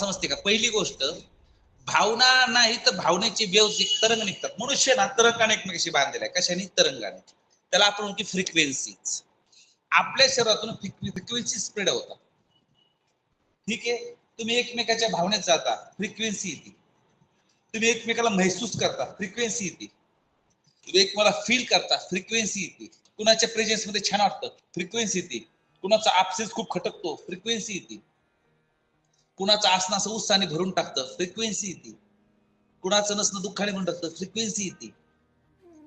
भावना समजते का? पहिली गोष्ट भावना नाही तर भावनेचे वेव तरंग निघतात. मनुष्य ना तरंगाने एकमेकाशी बांधलेला आहे. कशाने? तरंगाने. त्याला आपण म्हणतो फ्रिक्वेन्सीज आपल्या शरीरातून फ्रिक्वेन्सी स्प्रेड होतात. ठीक आहे? तुम्ही एकमेकाच्या भावनेत जाता फ्रिक्वेन्सी येते. तुम्ही एकमेकाला महसूस करता फ्रिक्वेन्सी येते. तुम्ही एकमेकाला फील करता फ्रिक्वेन्सी येते. कुणाच्या प्रेझेन्समध्ये छान वाटतं? फ्रिक्वेन्सी येते. कुणाचा आपसेस खूप खटकतो? फ्रिक्वेन्सी येते. कुणाचं असणं असं उत्साहाने भरून टाकतं फ्रिक्वेन्सी येते. कुणाचं नसणं दुःखाने भरून टाकतं फ्रिक्वेन्सी येते.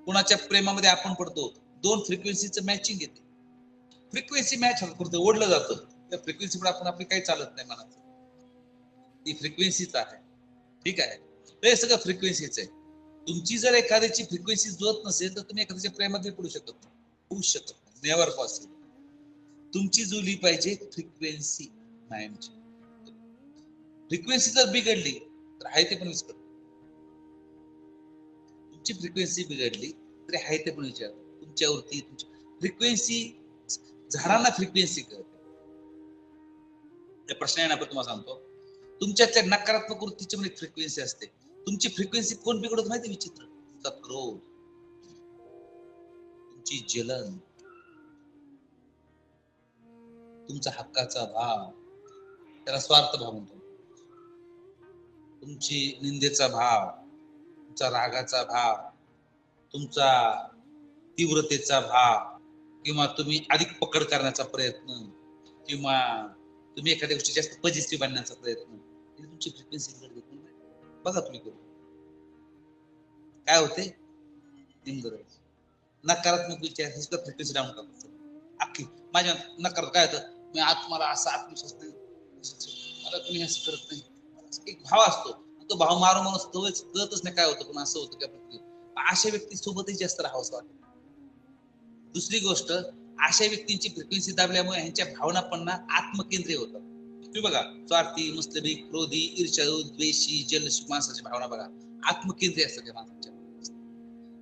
कुणाच्या प्रेमामध्ये आपण पडतो दोन फ्रिक्वेन्सीचं मॅचिंग येते. फ्रिक्वेन्सी मॅच करतं ओढलं जातं. त्या फ्रिक्वेन्सीमुळे आपण आपली काही चालत नाही मनात. ती फ्रिक्वेन्सीच आहे. ठीक आहे? तर हे सगळं फ्रिक्वेन्सीच आहे. तुमची जर एखाद्याची फ्रिक्वेन्सी जुळत नसेल तर तुम्ही एखाद्याच्या प्रेमात पडू शकत नाही. होऊ शकत नाही. नेवर पॉसिबल तुमची जुळली पाहिजे फ्रिक्वेन्सी माइंडची फ्रिक्वेन्सी जर बिघडली तर आहे ते पण विसरत तुमची फ्रिक्वेन्सी बिघडली तरी आहे ते पण विचार तुमच्यावरती तुमच्या फ्रिक्वेन्सी झाडांना फ्रिक्वेन्सी कळते. त्या प्रश्न येणार तुम्हाला सांगतो तुमच्यातल्या नकारात्मक वृत्तीची म्हणजे फ्रिक्वेन्सी असते. तुमची फ्रिक्वेन्सी कोण बिघडत माहिती विचित्र. तुमचा क्रोध. तुमची जलन. तुमचा हक्काचा भाव. त्याला स्वार्थ भाव म्हणतो. तुमची निंदेचा भाव तुमचा रागाचा भाव तुमचा तीव्रतेचा भाव किंवा तुम्ही अधिक पकड करण्याचा प्रयत्न किंवा तुम्ही एखाद्या गोष्टी जास्त पॉझिटिव्ह बनण्याचा प्रयत्न तुमची फ्रिक्वेन्सी बघा तुम्ही करू काय होते? नकारात्मक विचार हे सुद्धा फ्रिक्वेन्सी डाऊन करतात अख्खी माझ्या नकार काय होतं? मी आत मला असा आत्मविश्वास नाही. मला कोणी असं करत नाही. एक भाव असतो. तो भाव मारून माणूस तोच कळतच नाही काय होतं पण असं होतं की अशा व्यक्ती सोबतही जास्त राहावं असं दुसरी गोष्ट अशा व्यक्तींची फ्रिक्वेन्सी दाबल्यामुळे ह्यांच्या भावना पण आत्मकेंद्रीय होतात. तुम्ही बघा स्वार्थी मुस्लिमी क्रोधी ईर्षाळू द्वेषी जलसुख माणसाच्या भावना बघा. आत्मकेंद्रीय असतात त्या माणसाच्या.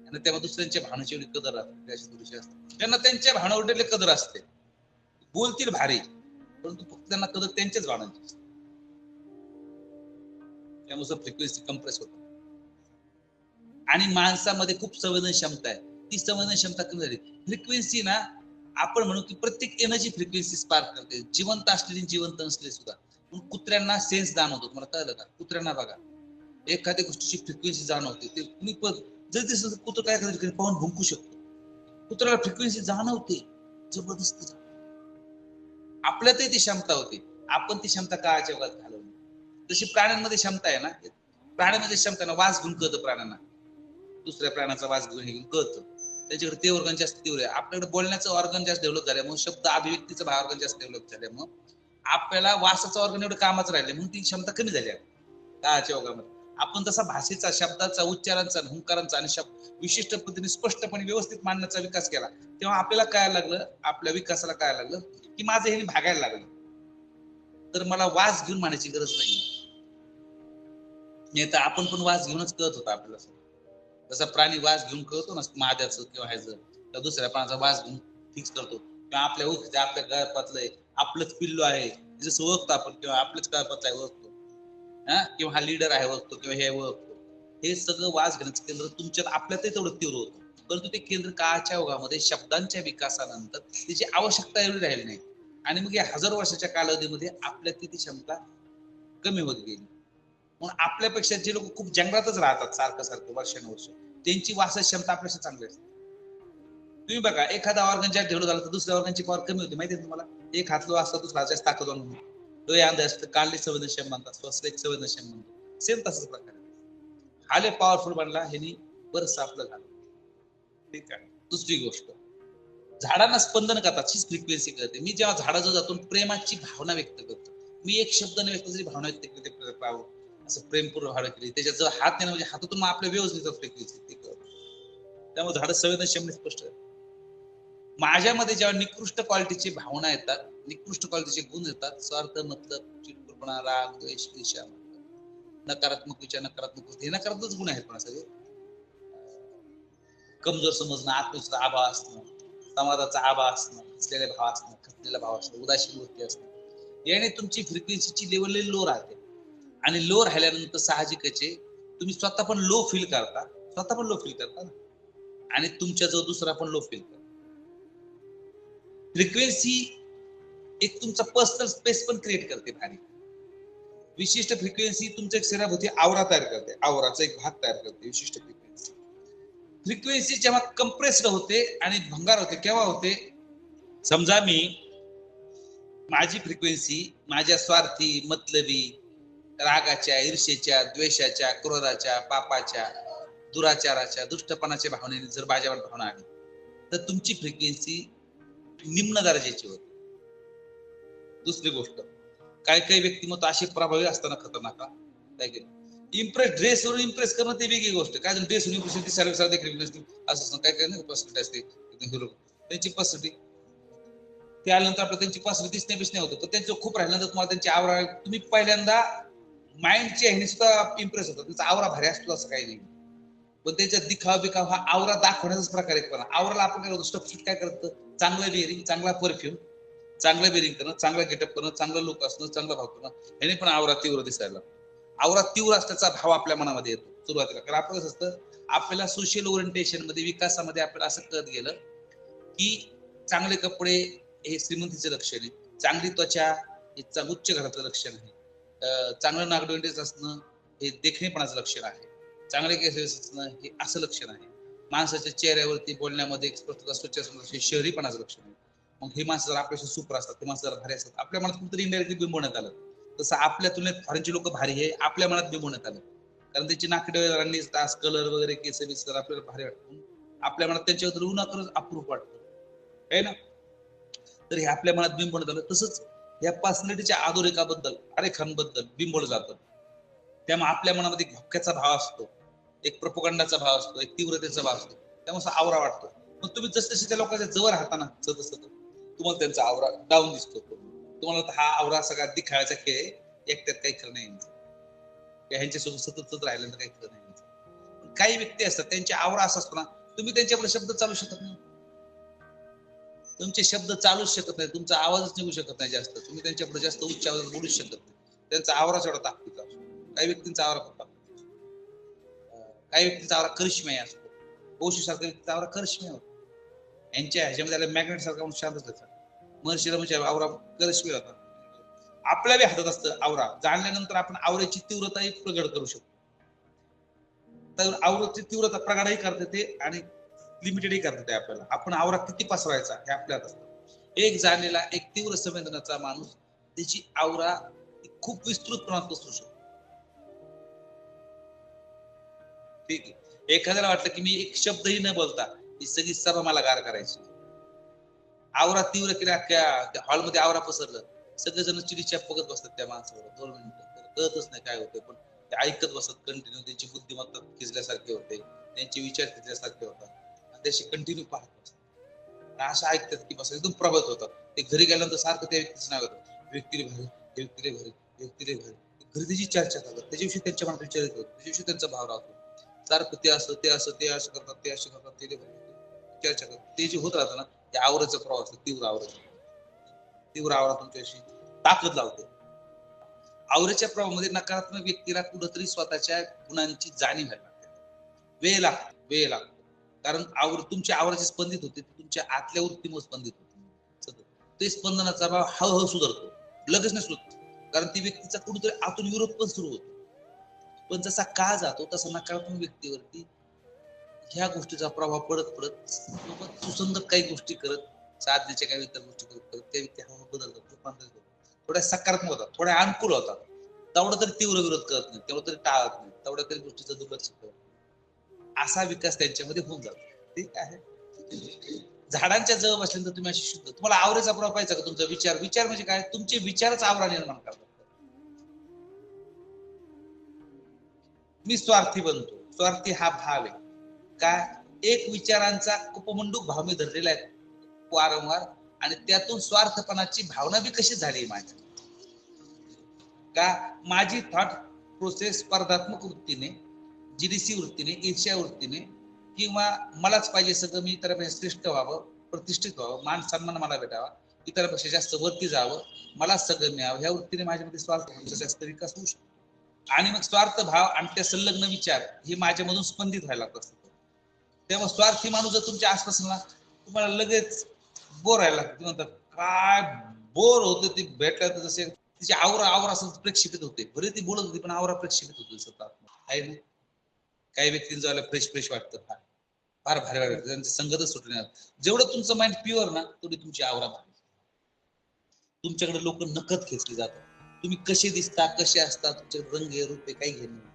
त्यांना तेव्हा दुसऱ्यांच्या भावनेची एवढी कदर राहते त्यांना त्यांच्या भावनावर कदर असते. बोलतील भारी परंतु फक्त त्यांना कदर त्यांच्याच भावनांची असते. त्यानुसार फ्रिक्वेन्सी कम्प्रेस होत. आणि माणसामध्ये खूप संवेदन क्षमता आहे. ती संवेदन क्षमता कमी झाली. फ्रिक्वेन्सी ना आपण म्हणू की प्रत्येक एनर्जी फ्रिक्वेन्सी स्पार्क करते. जिवंत असलेली जिवंत नसले सुद्धा. पण कुत्र्यांना सेन्स जाणवतो. तुम्हाला कळलं का? कुत्र्यांना बघा. एखाद्या गोष्टीची फ्रिक्वेन्सी जाणवते. ते कुणी जर दिसत कुत्र काय करत पाहून भुंकू शकतो. कुत्र्याला फ्रिक्वेन्सी जाणवते. जबरदस्त आपल्यातही ती क्षमता होती. आपण ती क्षमता काळाच्या वेळात घालवली तशी प्राण्यांमध्ये क्षमता आहे ना? प्राण्यांमध्ये क्षमता ना वास घेऊन कळतं प्राण्यांना. दुसऱ्या प्राण्याचा वास घेऊन हे घेऊन कळतं. त्याच्याकडे ते ऑर्गन जास्त तीव्र आहे. आपल्याकडे बोलण्याचं ऑर्गन जास्त डेव्हलप झाल्यामुळे शब्द अभिव्यक्तीचं भाव ऑर्गन जास्त डेव्हलप झाल्यामुळे आपल्याला वासाचं ऑर्गन एवढं कामाच राहिले म्हणून ती क्षमता कमी झाली आहे काळाच्या ओघामध्ये. आपण तसा भाषेचा शब्दाचा उच्चारांचा हुंकारांचा आणि शब्द विशिष्ट पद्धतीने स्पष्टपणे व्यवस्थित मांडण्याचा विकास केला तेव्हा आपल्याला काय लागलं आपल्या विकासाला काय लागलं की माझं हे भागायला लागलं. तर मला वास घेऊन मांडायची गरज नाही नाही तर आपण पण वास घेऊनच कळत होता आपल्याला. जसा प्राणी वास घेऊन कळतो ना माद्याचं किंवा ह्याचं तर दुसऱ्या प्राण्याचा वास घेऊन फिक्स करतो. किंवा आपल्या ओळखीचं आपल्या गळपातलंय आपलंच पिल्लू आहे जसं ओळखतो आपण किंवा आपलंच गळपातलं आहे ओळखतो. हा? किंवा हा लीडर आहे ओळखतो किंवा हे ओळखतो. हे सगळं वास घेण्याचं केंद्र तुमच्यात आपल्यातही तेवढं तीव्र होतं. परंतु ते केंद्र काळाच्या ओघामध्ये शब्दांच्या विकासानंतर त्याची आवश्यकता एवढी राहिली नाही. आणि मग या हजार वर्षाच्या कालावधीमध्ये आपल्यात ती क्षमता कमी होत गेली. म्हणून आपल्यापेक्षा जे लोक खूप जंगलातच राहतात सारखं सारखं वर्षानुवर्ष त्यांची वासाची क्षमता आपल्यापेक्षा चांगली असते. तुम्ही बघा एखादा ऑर्गन ज्या डेव्हलप झाला तर दुसऱ्या ऑर्गनची पॉवर कमी होती. माहिती तुम्हाला? एक हातलो असतो दुसरा जास्त ताकद म्हणून डोळे अंध असतं काढले संवेदनशील म्हणतात स्वस्त एक संवेदनशील म्हणतात सेम तसंच प्रकार आले पॉवरफुल बनला ह्यांनी बरंच आपलं झालं. ठीक आहे. दुसरी गोष्ट. झाडांना स्पंदन करतात हीच फ्रिक्वेन्सी करते. मी जेव्हा झाडाजवळ जातो प्रेमाची भावना व्यक्त करतो. मी एक शब्द न व्यक्त जरी भावना व्यक्त करते असं प्रेमपूर्ण भावना केली. त्याच्यात जर हात नाही म्हणजे हातातून मग आपल्या व्यवस्थित फ्रिक्वेन्सी ते त्यामुळे झाड संवेदनशील म्हणजे स्पष्ट. माझ्यामध्ये जेव्हा निकृष्ट क्वालिटीची भावना येतात निकृष्ट क्वालिटीचे गुण येतात स्वार्थ मतलब चिडकुरपणा राग द्वेष ईशा नकारात्मक विचार नकारात्मक हे नकारात्मक गुण आहेत पण सगळे. कमजोर समजणं आत्मविश्वास आभा असणं समाजाचा आभा असणं असलेले भाव असणं खचलेला भाव असणं उदासीन वृत्ती असणं. याने तुमची फ्रिक्वेन्सीची लेवल लो राहते. आणि लो राहिल्यानंतर साहजिकच आहे तुम्ही स्वतः पण लो फील करता. स्वतः पण लो फील करता ना. आणि तुमच्या जवळ दुसरा पण लो फील करता. फ्रिक्वेन्सी एक तुमचा पर्सनल स्पेस पण क्रिएट करते भारी. विशिष्ट फ्रिक्वेन्सी तुमच्या शरीराभोवती आवरा तयार करते. आवराचा एक भाग तयार करते विशिष्ट फ्रिक्वेन्सी फ्रिक्वेन्सी जेव्हा कंप्रेस्ड होते आणि भंगार होते केव्हा होते? समजा मी माझी फ्रिक्वेन्सी माझ्या स्वार्थी मतलबी रागाच्या ईर्षेच्या द्वेषाच्या क्रोधाच्या पापाच्या दुराचाराच्या दुष्टपणाच्या भावनेने जर बाजावर भावना आली तर तुमची फ्रिक्वेन्सी निम्न दर्जाची होती. दुसरी गोष्ट काही काही व्यक्तिमत्व असे प्रभावी असताना खतरनाक हा. काय की इम्प्रेस ड्रेसवरून इम्प्रेस करणं ते वेगळी गोष्ट काय ड्रेसवरून इम्प्रेस सर्व पसंदी देखील नसते असं असं काय काय नाही पर्सनॅलिटी असते. एकदम त्यांची पर्सनॅलिटी ते आल्यानंतर आपलं त्यांची पर्सनॅलिटी दिसणे बिसणे होतं पण त्यांचं खूप राहिल्यानंतर तुम्हाला त्यांची आवड तुम्ही पहिल्यांदा माइंडच्या ह्याने सुद्धा इम्प्रेस होतो. त्यांचा आवरा भारी असतो असं काही नाही. पण त्याच्या दिखाव बिखाव हा आवरा दाखवण्याचाच प्रकार आहे पण आवराला आपण काय करतो? स्टफशिट काय करतं? चांगलं बिअरिंग चांगला परफ्यूम चांगलं बिअरिंग करणं चांगलं गेटअप करणं चांगलं लुक असणं चांगलं भाव करणं याने पण आवरा तीव्र दिसायला आवरा तीव्र असल्याचा भाव आपल्या मनामध्ये येतो. सुरुवातीला. कारण आपलं कसं असतं आपल्याला सोशल ओरिएंटेशनमध्ये विकासामध्ये आपल्याला असं कळत गेलं की चांगले कपडे हे श्रीमंतीचं लक्षण आहे. चांगली त्वचा हे उच्च घराचं लक्षण आहे. चांगलं नागडोंडेच असणं हे देखणेपणाचं लक्षण आहे. चांगले केस असणं हे असं लक्षण आहे. माणसाच्या चेहऱ्यावरती बोलण्यामध्ये स्वच्छ हे शहरीपणाचं लक्षण आहे. मग हे माणसं जर आपल्याशी सुपर असतात ते माणसं जर भारी असतात आपल्या मनात कुठेतरी इंडायरेक्टली बिंबवण्यात आलं. तसं आपल्या तुलनेत फॉरेनचे लोक भारी आहे आपल्या मनात बिंबवण्यात आलं. कारण त्यांची नाकडे तास कलर वगैरे केस बिस आपल्याला भारी वाटतं आपल्या मनात त्यांच्याबद्दल उन्हाकरच अप्रूप वाटतं. आहे ना? तर हे आपल्या मनात बिंबवण्यात आलं. तसंच या पर्सनॅलिटीच्या आधुनिकाबद्दल आरेखांबद्दल बिंबळ जातं. त्यामुळे आपल्या मनामध्ये एक भाव असतो. एक प्रपोगंडाचा भाव असतो. एक तीव्रतेचा भाव असतो. त्यामुळे असा आवरा वाटतो. मग तुम्ही जस जसे त्या लोकांच्या जवळ राहताना जसं तर तुम्हाला त्यांचा आवरा डाऊन दिसतो. तुम्हाला तर हा आवरा सगळा दिखायचा खेळ आहे. एकट्यात काही खरं नाही ह्यांच्यासोबत सतत सतत राहिल्यानंतर काही खरं नाही काही व्यक्ती असतात त्यांच्या आवरा असा असतो ना तुम्ही त्यांच्याकडे शब्द चालू शकत नाही. तुमचे शब्द चालूच शकत नाही तुमचा आवाजच निघू शकत नाही जास्त. तुम्ही त्यांच्यापुढे जास्त उच्च आवाजात बोलूच शकत नाही. त्यांचा आवराच एवढा ताकदीचा असतो. काही व्यक्तींचा आवरा खूप ताकदीचा काही व्यक्तींचा आवरा करिश्मय असतो. ओशी सारख्या व्यक्तीचा आवरा करिश्मय होतो. यांच्या ह्याच्यामध्ये मॅग्नेट सारखा म्हणून शांत त्याचा महर्षी रमणच्या आवरा करिश्मय होता आपल्या बी हातात असतं आवरा. जाणल्यानंतर आपण आवऱ्याची तीव्रताही प्रगट करू शकतो. तर आवराची तीव्रता प्रगाडही करते ते आणि लिमिटेडही करतात आपल्याला. आपण आवरा किती पसरायचा हे आपल्यात असतं. एक जाणलेला एक तीव्र संवेदनाचा माणूस त्याची आवरा खूप विस्तृत प्रमाणात पसरू शकतो. ठीक आहे. एखाद्याला वाटलं की मी एक शब्दही न बोलता ही सगळी सर्व मला गार करायची. आवरा तीव्र केल्या हॉलमध्ये आवरा पसरलं सगळेजण चिडीच्या बघत बसतात त्या माणसावर. दोन मिनिटं कळतच नाही काय होतं पण ते ऐकत बसत कंटिन्यू त्यांची बुद्धिमत्ता खिचल्यासारखे होते त्यांचे विचार खिचल्यासारखे होतात. त्याशी कंटिन्यू पाहत बसतात असं ऐकतात की बस एकदम प्रभावित होतात. ते घरी गेल्यानंतर सारखं त्या व्यक्तीचं नाव येतात व्यक्तीने भारी व्यक्तीने व्यक्तीले भारी व्यक्तीले भारी. घरी त्याची चर्चा करतात. त्याच्याविषयी त्यांच्या मनात विचार येतो. त्याच्याविषयी त्यांचा भाव राहतो. सारखं ते असं ते असं ते असं करतात ते असं करतात ते चर्चा करतात. ते जे होत राहतं ना ते आवराचा प्रवाह असतो तीव्र आवराचा तीव्र आवरा तुमच्याशी ताकद लावते. आवरेच्या प्रवाहामध्ये नकारात्मक व्यक्तीला कुठंतरी स्वतःच्या गुणांची जाणीव व्हायला लागते. वेळ लागतो वेळ लागतो. कारण आवर तुमच्या आवराची स्पंदित होते ती तुमच्या आतल्या वृत्तीमुळे स्पंदित होते. ते स्पंदनाचा भाव हळूहळू सुधारतो. लगेच नाही सुधारतो. कारण ती व्यक्तीचा कुठेतरी आतून विरोध पण सुरू होतो. पण जसा काळ जातो तसा नकारात्मक व्यक्तीवरती ह्या गोष्टीचा प्रभाव पडत पडत सोबत सुसंगत काही गोष्टी करत साधनेच्या काही इतर गोष्टी करत करत त्या व्यक्ती हळूहळू बदलतात रूपांतरित होतात. थोड्या सकारात्मक होतात थोड्या अनुकूल होतात. तेवढा तरी तीव्र विरोध करत नाही तेवढं तरी टाळत नाही तेवढ्या तरी गोष्टीचा दुर्लक्ष करत असा विकास त्यांच्यामध्ये होऊन जातो. ठीक आहे? झाडांच्या जवळ बसल्यानंतर तुम्ही अशी शुद्ध तुम्हाला आवरेचा प्रभाव पाहिजे का तुमचा विचार? विचार म्हणजे काय? तुमचे विचारच आवरा निर्माण करतात. मी स्वार्थी बनतो. स्वार्थी हा भाव आहे. का? एक विचारांचा उपमंडूक भाव मी धरलेला आहे वारंवार आणि त्यातून स्वार्थपणाची भावना बी कशी झाली माझी का? माझी थॉट प्रोसेस स्पर्धात्मक वृत्तीने जीडीसी वृत्तीने ईर्ष्या वृत्तीने किंवा मलाच पाहिजे सगळं मी इतरांपेक्षा श्रेष्ठ व्हावं प्रतिष्ठित व्हावं मान सन्मान मला भेटावा इतरांपेक्षा जास्त वरती जावं मला सगळं मिळावं ह्या वृत्तीने माझ्यामध्ये स्वार्थ जास्त विकास होऊ शकतो. आणि मग स्वार्थ भाव आणि त्या संलग्न विचार हे माझ्यामधून स्पंदित व्हायला लागत असतो तेव्हा स्वार्थी माणूस जर तुमच्या आसपास ना तुम्हाला लगेच बोर व्हायला लागतं. म्हणतात काय बोर होतं ते भेटलं तर जसे तिची आवरा आवरा असं प्रेक्षेपित होते. बरे ती बोलत होती पण आवरा प्रेक्षेपित होते सतत. आहे ना? काही व्यक्तींचं फ्रेश फ्रेश वाटतं फार. फार भारी वाटतं. त्यांचं संगतच सुटले नाही. जेवढं तुमचं माइंड प्युअर ना तेवढी तुमची आवरा भारी तुमच्याकडे लोक नखत खेचली जातात. तुम्ही कसे दिसता कसे असता तुमचे रंग रूपे काही घेणे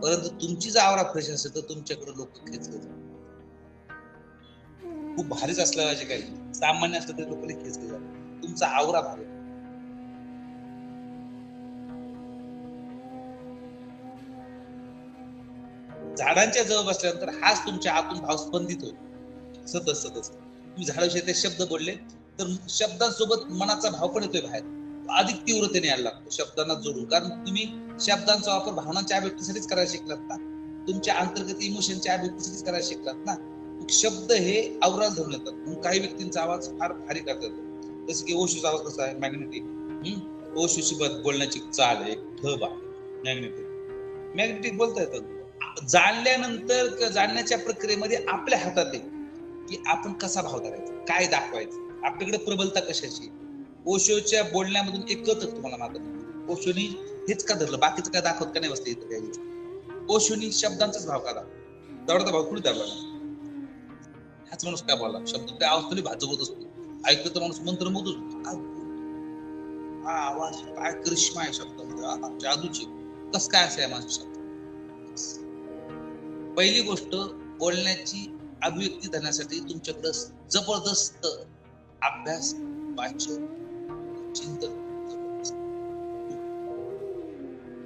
परंतु तुमची जर आवरा फ्रेश असेल तर तुमच्याकडे लोक खेचले जातात. खूप भारीच असलं पाहिजे काही. सामान्य असलं तरी लोकांनी खेचले जातात. तुमचा आवरा भारी झाडांच्या जवळ बसल्यानंतर हाच तुमच्या आतून भाव स्पंदित होतो. सतत सतत तुम्ही झाडाविषयी ते शब्द बोलले तर शब्दांसोबत मनाचा भाव पण येतोय बाहेर. अधिक तीव्रतेने यायला लागतो शब्दांना जोडून. कारण तुम्ही शब्दांचा वापर भावनांच्या अभिव्यक्तीसाठीच करायला शिकलात ना तुमच्या अंतर्गत इमोशनच्या अभिव्यक्तीसाठीच करायला शिकलात ना? शब्द हे आवराला धरून येतात. म्हणून काही व्यक्तींचा आवाज फार भारी करता येतो. जसं की ओशूचा आवाज कसा आहे? मॅग्नेटिक ओशूशी बोलण्याची चाल आहे ठब आहे. मॅग्नेटिक मॅग्नेटिक बोलता येतं. जाणल्यानंतर जाणण्याच्या प्रक्रियेमध्ये आपल्या हातात आहे की आपण कसा भाव धरायचा काय दाखवायचं आपल्याकडे प्रबलता कशाची ओशोच्या बोलण्यामधून एक कळत तुम्हाला मागत ओशोनी हेच का धरलं बाकीचं काय दाखवत का नाही बसते इथं काही ओशोनी शब्दांचाच भाव का तेवढा भाव कुठे धरला हाच माणूस काय बोलला? शब्द त्या आवाज भाजवत असतो ऐकलं तर माणूस मंत्र मोदूच हा आवाज काय करिश्मा आहे शब्द जादूची कस काय असे माझा शब्द पहिली गोष्ट बोलण्याची अभिव्यक्ती धरण्यासाठी तुमच्याकडे जबरदस्त अभ्यास वाचन चिंतन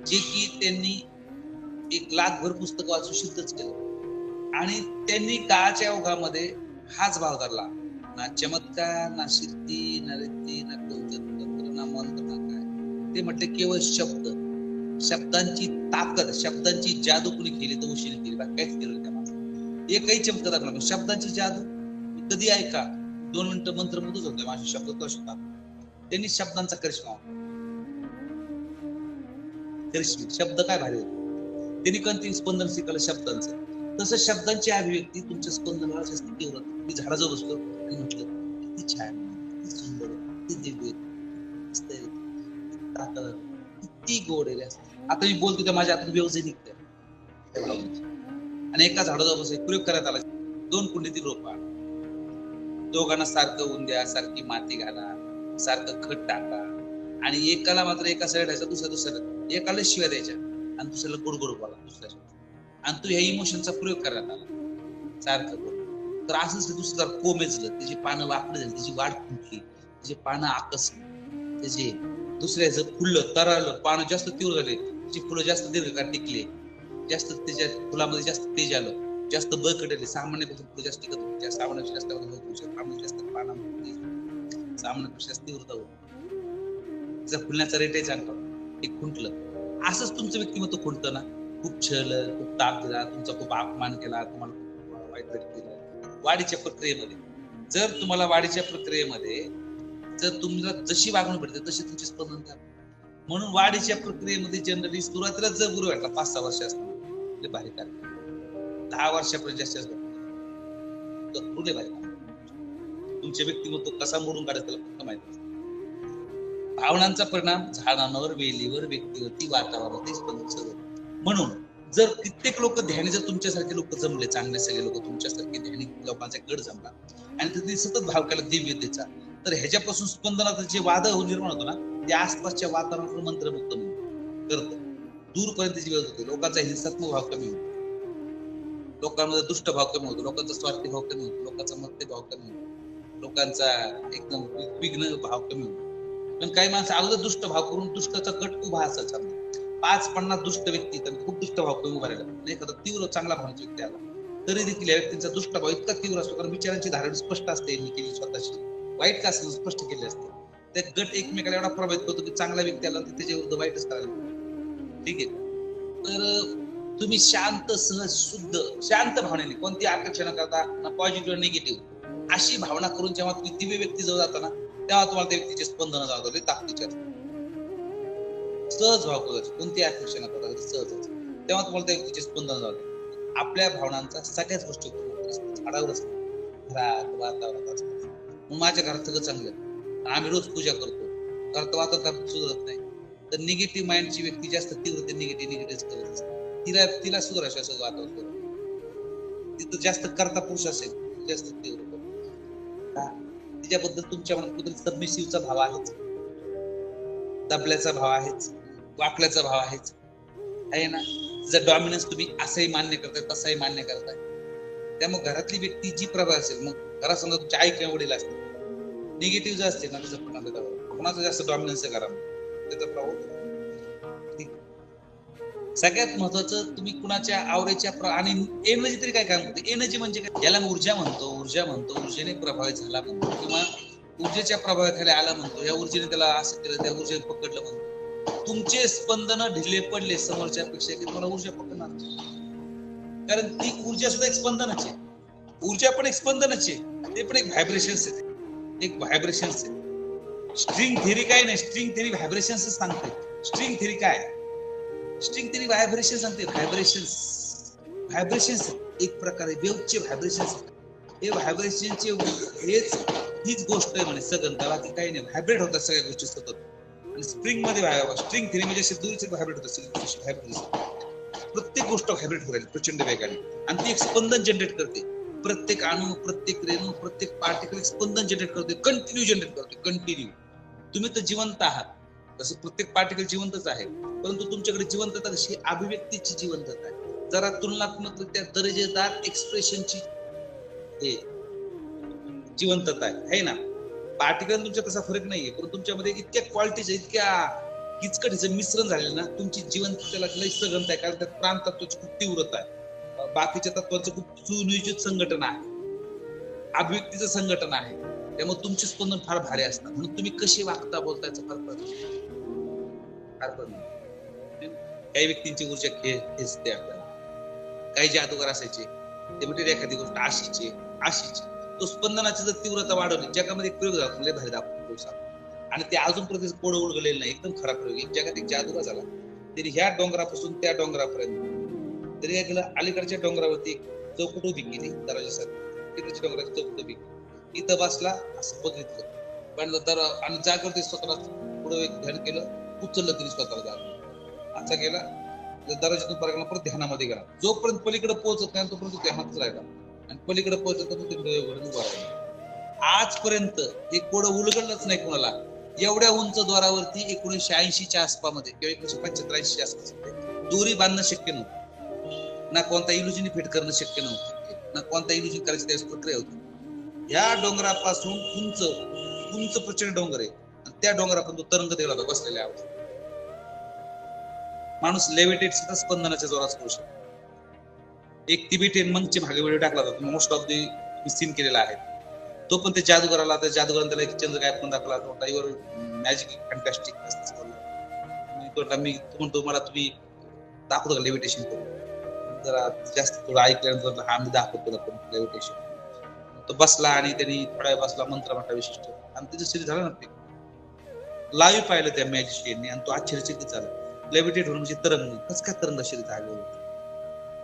जे की त्यांनी एक लाखभर पुस्तक वाचून सिद्धच केलं. आणि त्यांनी काळाच्या ओघामध्ये हाच भाव धरला. ना चमत्कार ना शिर्ती ना रीती ना तंत्र ना मंत्र ना काय. ते म्हटले केवळ शब्द. शब्दांची ताकद शब्दांची जादू कुणी केली तर केली बाकी काहीच केलं त्या माणसाने एकही चमत्कार दाखवला शब्दांची जादू. कधी ऐका दोन मिनिटं मंत्र मधूच होते माझे शब्द तो शब्दात त्यांनी शब्दांचा करिश्मा करिश्मी शब्द काय भारी होते. त्यांनी कोणती स्पंदन शिकलं शब्दांचं. तसं शब्दांची अभिव्यक्ती तुमच्या स्पंदनाला जास्त तीव्र मी झाडाजवळ बसलो आणि म्हटलं किती छान किती सुंदर किती दिव्य ताकद किती गोड आहे आता मी बोलतो त्या माझ्या हातून व्यवसाय निघते आणि एका झाडाचा बस प्रयोग करण्यात आला. दोन कुंडीतील रोप दोघांना सारखं ऊन द्या सारखी माती घाला सारखं खत टाका. आणि एकाला मात्र एका साईड द्यायचा दुसऱ्या दुसऱ्या एकाला शिव्या द्यायच्या. आणि दुसऱ्याला गोड गोड बोला दुसऱ्या आणि तू ह्या इमोशनचा प्रयोग करण्यात आला. सारखं तर असंच दुसरं कोमेजलं. त्याची पानं वाकडे झाली त्याची वाढ फुटली. त्याची पानं आकसली. त्याचे दुसऱ्याचं फुललं तरारलं पानं जास्त तीव्र झाले त्याची फुलं जास्त दीर्घकाळ टिकले. जास्त त्याच्या फुलामध्ये जास्त तेज आलं. जास्त बळकट आले सामान्यपेक्षा फुलं जास्त टिकत होती सामान्यपेक्षा जास्त सामान्य जास्त पानामध्ये सामान्यपेक्षा जास्त तीव्रता होती त्याचा फुलण्याचा रेटही चांगला एक खुंटलं. असंच तुमचं व्यक्तिमत्व खुंटतं ना? खूप छळलं खूप ताप दिला तुमचा खूप अपमान केला तुम्हाला खूप वाईट वाईट केलं. वाढीच्या प्रक्रियेमध्ये. जर तुम्हाला वाढीच्या प्रक्रियेमध्ये जर तुम्हाला जशी वागणूक भेटते तशी तुमची स्पंदन द्या म्हणून वाढीच्या प्रक्रियेमध्ये जनरली सुरुवातीला जर गुरु भेटला पाच सहा वर्ष असताना भारी कार्य दहा वर्षापर्यंत जास्त असतात. भारी तुमचे व्यक्तिमत्व कसा मोडून काढायचं त्याला फक्त माहिती भावनांचा परिणाम झाडांवर वेलीवर व्यक्तीवरती वातावरणावरती स्पंदन सगळं म्हणून जर कित्येक लोक ध्यानी जर तुमच्यासारखे लोक जमले चांगले सगळे लोक तुमच्यासारखे ध्यानी लोकांचा गड जमला आणि तिथे सतत भावकाला दिव्यतेचा तर ह्याच्यापासून स्पंदनाचं जे वाद निर्माण होतो ना ते आसपासच्या वातावरणातून मंत्रमुक्त करत. दूरपर्यंत जी वेळ होते लोकांचा हिंसात्मक भाव कमी होतो. लोकांमध्ये दुष्ट भाव कमी होतो लोकांचा स्वार्थी भाव कमी होतो लोकांचा मत्य भाव कमी होतो लोकांचा एकदम विघ्न भाव कमी होतो. पण काही माणसं अगोदर दुष्ट भाव करून दुष्टाचा गट उभा असायचा पाच पन्नास दुष्ट व्यक्ती खूप दुष्ट भाव कमी उभा राहिला. म्हणजे एखादा तीव्र चांगला भावनाचा व्यक्ती आला तरी देखील या व्यक्तींचा दुष्ट भाव इतका तीव्र असतो कारण विचारांची धारण स्पष्ट असते यांनी केली स्वतःची. वाईट का असेल स्पष्ट केले असते? ते गट एकमेकाला एवढा प्रभावित करतो की चांगला व्यक्ती आला तर त्याच्या विरुद्ध वाईटच करायला ठीक आहे? तर तुम्ही शांत सहज शुद्ध शांत भावनेने कोणती आकर्षण करता ना पॉझिटिव्ह निगेटिव्ह अशी भावना करून जेव्हा तुम्ही दिव्य व्यक्ती जवळ जाता ना तेव्हा तुम्हाला त्या व्यक्तीचे स्पंदन जाणवले लई ताकदीचे सहज भाव करायचे कोणती आकर्षण करता सहज तेव्हा तुम्हाला त्या व्यक्तीचे स्पंदन जाणवले आपल्या भावनांचा सगळ्याच गोष्टी झाडावर असतात. घरात वातावरणात असतात. मग माझ्या घरात सगळं चांगलं आम्ही रोज पूजा करतो. घरात वातावरण सुधारत नाही. तर निगेटिव्ह माइंडची व्यक्ती जास्त तीव्रते निगेटिव्ह निगेटिव्ह करत असते. तिला तिला सुधारायचं असं वातावरण. तिथं जास्त करता पुरुष असेल जास्त तीव्र. तिच्याबद्दल तुमच्या मनात कुठे सबमिसिव्हचा भाव आहेच. दबल्याचा भाव आहेच. वाकल्याचा भाव आहेच. आहे ना? तिचा डॉमिनन्स तुम्ही असंही मान्य करताय तसंही मान्य करताय. त्यामुळे घरातली व्यक्ती जी प्रभाव असेल मग घरात समजा तुमच्या आई किंवा वडील असतील निगेटिव्ह जे असते ना त्याचा परिणाम त्याच्यावर कोणाचा जास्त डॉमिनन्स आहे त्याचा प्रभाव सगळ्यात महत्वाचं तुम्ही कुणाच्या आवडीच्या आणि एनर्जी तरी काय काम करते एनर्जी म्हणजे काय? याला ऊर्जा म्हणतो ऊर्जा म्हणतो ऊर्जेने प्रभावित झाला म्हणतो. किंवा ऊर्जेच्या प्रभावाखाली आला म्हणतो या ऊर्जेने त्याला असं केलं त्या ऊर्जेने पकडलं म्हणतो. तुमचे स्पंदन ढिले पडले समोरच्या पेक्षा की तुम्हाला ऊर्जा पकडणार कारण ती ऊर्जा सुद्धा एक स्पंदनच आहे. ऊर्जा पण एक स्पंदनच आहे. ते पण एक व्हायब्रेशन आहे एक व्हायब्रेशन्स आहे स्ट्रिंग थेरी काय नाही? स्ट्रिंग थेरी व्हायब्रेशन्स सांगते स्ट्रिंग थेरी काय? स्ट्रिंग थेरी व्हायब्रेशन सांगते व्हायब्रेशन्स व्हायब्रेशन्स एक प्रकारे वेवचे व्हायब्रेशन हे व्हायब्रेशनचे हेच हीच गोष्ट आहे म्हणे सगळं बाकी काही नाही. व्हायब्रेट होतात सगळ्या गोष्टी सतत. आणि स्प्रिंगमध्ये स्ट्रिंग थेरी म्हणजे असे दूरचे व्हायब्रेट होतात. व्हायब्रेट प्रत्येक गोष्ट व्हायब्रेट होत प्रचंड वेगाने. आणि ती एक स्पंदन जनरेट करते. प्रत्येक अणू प्रत्येक रेणू प्रत्येक पार्टिकल एक स्पंदन जनरेट करतोय कंटिन्यू जनरेट करतोय कंटिन्यू तुम्ही तर जिवंत आहात. तसं प्रत्येक पार्टिकल जिवंतच आहे. परंतु तुमच्याकडे जिवंतता कशी अभिव्यक्तीची जिवंतता आहे. जरा तुलनात्मकरित्या दर्जेदार एक्सप्रेशनची हे जिवंतता आहे. है ना? पार्टिकल तुमच्या तसा फरक नाहीये. पण तुमच्यामध्ये इतक्या क्वालिटीज इतक्या किचकटीचं मिश्रण झालेलं ना तुमची जिवंत त्याला लय सगंत आहे. कारण त्यात प्राण तत्वाची खूप तीव्रता आहे. बाकीच्या तत्वांचं खूप सुनियोजित संघटन आहे. अभिव्यक्तीचं संघटन आहे. त्यामुळे तुमचे स्पंदन फार भारी असतात म्हणून तुम्ही कसे वागता बोलता फार फार काही व्यक्तींची ऊर्जा खेचते आपल्याला काही जादूगार असायचे. ते म्हणजे एखादी गोष्ट अशीची अशीची. तो स्पंदनाची जर तीव्रता वाढवली जगामध्ये एक प्रयोग झाला भारी दाखवतो आणि ते अजून प्रति कोड उडगलेलं नाही एकदम खराब प्रयोग. एक जगात एक जादूगार झाला. तरी ह्या डोंगरापासून त्या डोंगरापर्यंत तरी काय केलं अलीकडच्या डोंगरावरती चौकट उभी केली दराच्या तिकडच्या डोंगराची चौकट उभी केली इथं बसला असं बघितलं. पण दर आणि जागृती स्वतःला पुढे एक ध्यान केलं उचललं तरी स्वतःला जाग. असा गेला दरवाजातून परत परत ध्यानामध्ये गेला. जोपर्यंत पलीकडे पोहोचत नाही तोपर्यंत तो राहिला. आणि पलीकडे पोहोचत तिकडे उभा राहिला. आजपर्यंत हे कोड उलगडलंच नाही कोणाला. एवढ्या उंच द्वारावरती एकोणीसशे ऐंशीच्या आसपामध्ये किंवा एकोणीशे पंच्याहत्तर ऐंशीच्या आसपास. दोरी बांधणं शक्य नव्हतं. ना कोणता इल्युजन फिट करणं शक्य नव्हतं. ना कोणता इल्युजन करायची त्यावेळेस प्रक्रिया होती. या डोंगरापासून उंच उंच प्रचंड डोंगर आहे. आणि त्या डोंगरापासून तो तरंग देवला होता बसलेल्या अवस्थेत माणूस लेविटेट सुद्धा स्पंदनाच्या जोरात करू शकतो. एक तिबेटियन मंगचे मागे व्हिडिओ टाकला होता. मोस्ट ऑफ दी सीन केलेला आहे. तो पण ते जादूगराला त्या जादूगाराने त्याला एक चंद्र काय पण दाखवला होता. युअर मॅजिक फॅन्टॅस्टिक तो मी तो म्हणतो मला तुम्ही दाखवतो का लेविटेशन करून? जरा जास्त थोडं ऐकल्यानंतर हा मी दाखवतो तुला लेविटेशन तो बसला आणि त्यांनी थोडा वेळ बसला मंत्र म्हटला विशिष्ट. आणि त्याचं शरीर झालं ना ते. लाईव्ह पाहिलं त्या मॅजिशियनने आणि तो आश्चर्यचकित झाला. लेविटेट होऊन म्हणजे तरंग कस काय तरंग शरीर झालं?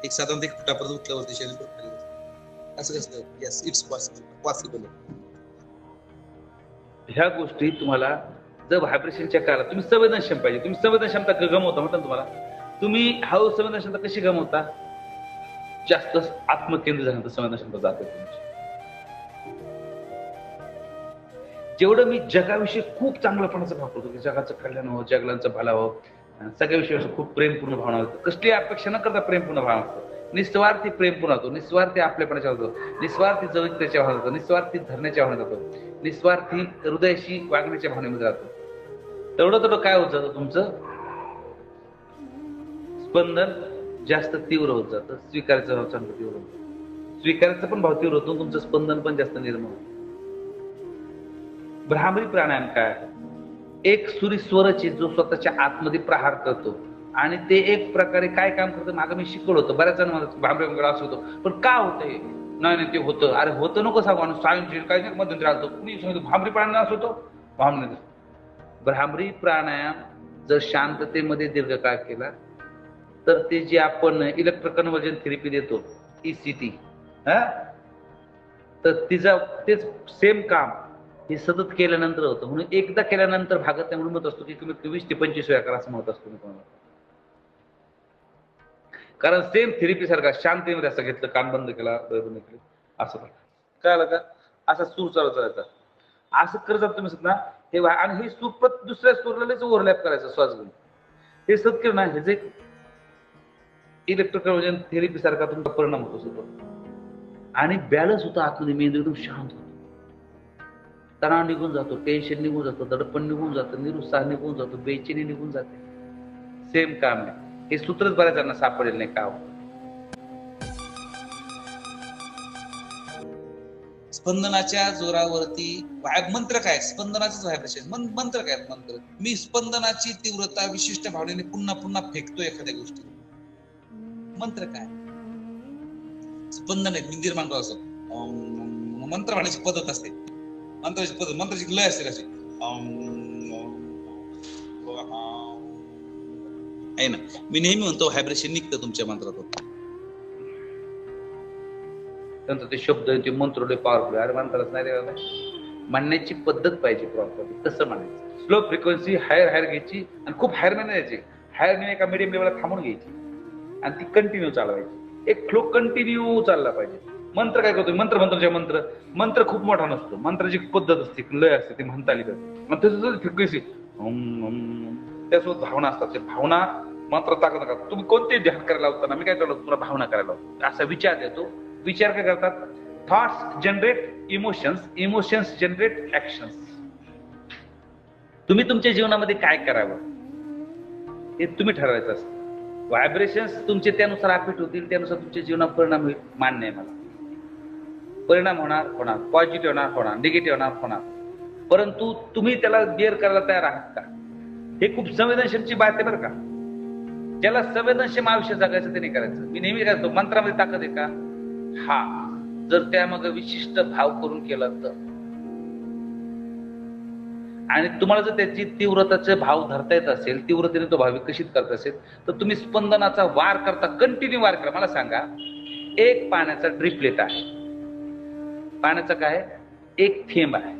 एक साधारण एक फुटापर्यंत उठल्यावरती शरीर असं कसं येस इट्स पॉसिबल ह्या गोष्टी तुम्हाला जर व्हायब्रेशनच्या काळात तुम्ही संवेदनक्षम पाहिजे. तुम्ही संवेदनक्षमता गमवता गमावता म्हणता तुम्हाला. तुम्ही हळू संवेदनक्षमता कशी गमवता? जास्त आत्मकेंद्र झाल्यानंतर संवेदनक्षमता जाते तुमची. जेवढं मी जगाविषयी खूप चांगल्यापणाचा भाव करतो की जगाचं कल्याण हो जगलांचं भला हो सगळ्याविषयी असं खूप प्रेमपूर्ण भावना होतं कसली अपेक्षा न करता प्रेमपूर्ण भावना असतो. निस्वार्थी प्रेमपूर्ण होतो निस्वार्थी आपल्यापणाच्या होतो निस्वार्थी जवळीकतेच्या भावना जातो निस्वार्थी धरण्याच्या भावना जातो निस्वार्थी हृदयाशी वागण्याच्या भावनेमध्ये राहतो. तेवढं तेवढं काय होत जातं तुमचं? स्पंदन जास्त तीव्र होत जातं. स्वीकारायचं भाव चांगलं तीव्र होतं. स्वीकारायचं पण भाव तीव्र होतो. तुमचं स्पंदन पण जास्त निर्माण होतं. भ्रामरी प्राणायाम काय? एक सुरी स्वरची जो स्वतःच्या आतमध्ये प्रहार करतो आणि ते एक प्रकारे काय काम करतं? मागं मी शिकवलं होतं. बऱ्याच जण म्हणतात भांबरे असं होतं. पण का होतं हे नाही नाही ते होतं. अरे होतं नको सांगू. आणि सायन्स काय नाही मध्यंतरी आलतो. कुणी सांगितलं भांबरी प्राणायाम होतो? भांबरी भ्रामरी प्राणायाम जर शांततेमध्ये दीर्घकाळ केला तर ते जे आपण इलेक्ट्रोकन्व्हर्जन थेरपी देतो E हा? तर तिचा तेच सेम काम. हे सतत केल्यानंतर होतं. म्हणून एकदा केल्यानंतर भागत नाही म्हणून म्हणत असतो की कमीत वीस ते पंचवीस वेळा करा असं म्हणत असतो मी कोणाला. कारण सेम थेरपी सारखा शांतीमध्ये असं घेतलं कान बंद केला डोळे बंद केले असं करा काय आलं का? असा सूर चालू चालायचा असं करत तुम्ही सध्या हे आणि हे सूर प्रत दुसऱ्या सूरलाच ओव्हरलॅप करायचं श्वास घेऊन. हे सत केलं ना हे जे इलेक्ट्रोकन्वर्जन म्हणजे थेरपी सारखा तुमचा परिणाम होतो सतत आणि बॅलन्स होतो आतमध्ये मेंदू एकदम शांत होतो. तणाव निघून जातो टेन्शन निघून जातं दडपण निघून जातं निरुत्साह निघून जातो बेचैनी निघून जाते. सेम काम आहे. हे सूत्रच बऱ्याच जणांना सापडेल नाही का? स्पंदनाच्या जोरावरती मंत्र काय? स्पंदनाचंच व्हायब्रेशन मंत्र काय? आहेत मंत्र. मी स्पंदनाची तीव्रता विशिष्ट भावनेने पुन्हा पुन्हा फेकतो एखाद्या गोष्टी मंत्र काय? स्पंदन आहे निर्माण करतो असं मंत्र म्हणायची पद्धत असते. मंत्राची पद्धत मंत्राची लय असते कशी आहे ना? मी नेहमी म्हणतो हायब्रेशन निघतं तुमच्या मंत्रातून. त्यांचं ते शब्द ते मंत्र लय पॉवरफुल अरे मंत्रच नाही रे म्हणण्याची पद्धत पाहिजे प्रॉपर तसं म्हणायचं. स्लो फ्रिक्वेन्सी हायर हायर घ्यायची आणि खूप हायर नाही जायची हायर नाही एका मिडियम लेवलला थांबून घ्यायची. आणि ती कंटिन्यू चालवायची. एक फ्लो कंटिन्यू चालला पाहिजे. मंत्र काय करतो मंत्र मंत्राचे मंत्र. मंत्र खूप मोठा नसतो. मंत्राची पद्धत असते लय असते ती म्हणता आली पाहिजे मग फ्रिक्वेन्सी त्यासोबत भावना असतात. ते भावना मात्र ताकद नका. तुम्ही कोणते ध्यान करायला लावताना मी काय करतो तुम्हाला भावना करायला लावतो. असा विचार देतो. विचार काय करतात? Thoughts generate emotions emotions generate actions तुम्ही तुमच्या जीवनामध्ये काय करावं? हे तुम्ही ठरवायचं असतं. व्हायब्रेशन्स तुमचे त्यानुसार अफेक्ट होतील त्यानुसार तुमच्या जीवनात परिणाम होईल मान्य आहे मला. परिणाम होणार होणार. पॉझिटिव्ह होणार होणार. निगेटिव्ह होणार होणार. परंतु तुम्ही त्याला बिअर करायला तयार आहात का? हे खूप संवेदनशीलची बात आहे बरं का. ज्याला संवेदनशील आयुष्य जगायचं ते नाही करायचं. मी नेहमी करायचो मंत्रामध्ये ताकद आहे का? हा. जर त्या मग विशिष्ट भाव करून केला तर. आणि तुम्हाला जर त्याची तीव्रताचे भाव धरता येत असेल तीव्रतेने तो भाव विकसित करत असेल तर तुम्ही स्पंदनाचा वार करता कंटिन्यू वार करा. मला सांगा एक पाण्याचा ड्रिपलेट आहे. पाण्याचा काय एक थेंब आहे.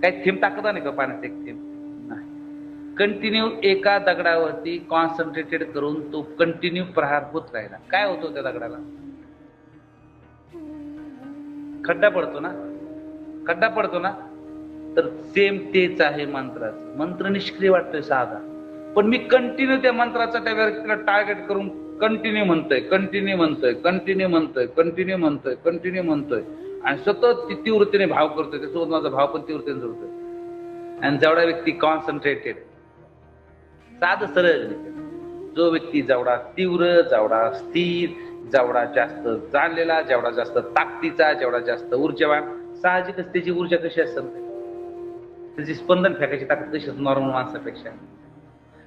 काय थेंब टाकता नाही का पाण्याचा एक थेंब? नाही. कंटिन्यू एका दगडावरती कॉन्सन्ट्रेटेड करून तो कंटिन्यू प्रहार होत राहिला. काय होतो त्या दगडाला? खड्डा पडतो ना? खड्डा पडतो ना? तर सेम तेच आहे मंत्राचं. मंत्र निष्क्रिय वाटतोय साधा. पण मी कंटिन्यू त्या मंत्राचा त्या व्यक्तीला टार्गेट करून कंटिन्यू म्हणतोय कंटिन्यू म्हणतोय कंटिन्यू म्हणतोय कंटिन्यू म्हणतोय कंटिन्यू म्हणतोय. आणि सतत ती तीव्रतेने भाव करतोय त्यासोबत माझा भाव पण तीव्रतेने जोडतोय आणि जेवढा व्यक्ती कॉन्सन्ट्रेटेड साध सरळ जो व्यक्ती जेवढा तीव्र जेवढा स्थिर जेवढा जास्त जाणलेला जेवढा जास्त ताकदीचा जेवढा जास्त ऊर्जावान साहजिकच त्याची ऊर्जा कशी असेल त्याची स्पंदन फेकायची ताकद कशी नॉर्मल माणसापेक्षा.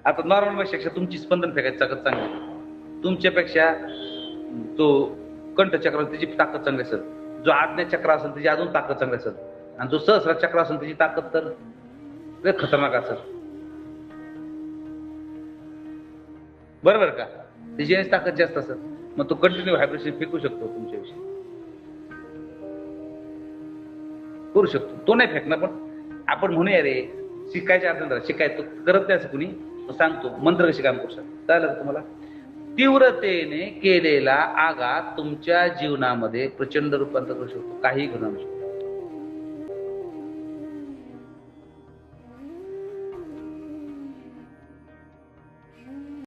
आता नॉर्मल माणसापेक्षा तुमची स्पंदन फेकायची ताकद चांगली आहे. तुमच्यापेक्षा तो कंठचक्र त्याची ताकद चांगली असेल. जो आज्ञा चक्र असेल त्याची अजून ताकद चांगली असेल. आणि जो सहस्रा चक्र असेल त्याची ताकद तर लय खतरनाक असेल. बरोबर का? त्याची ताकद जास्त असेल. मग तो कंटिन्यू व्हायब्रेशन फेकू शकतो तुमच्याविषयी. करू शकतो. तो नाही फेकणार पण. आपण म्हणूया रे शिकायच्या अर्थ शिकाय तू करत नाही कुणी. सांगतो मंत्र कशी काम करू शकतो चालेल तुम्हाला? तीव्रतेने केलेला आघात तुमच्या जीवनामध्ये प्रचंड रूपांतर करू शकतो. काही घडू शकतो.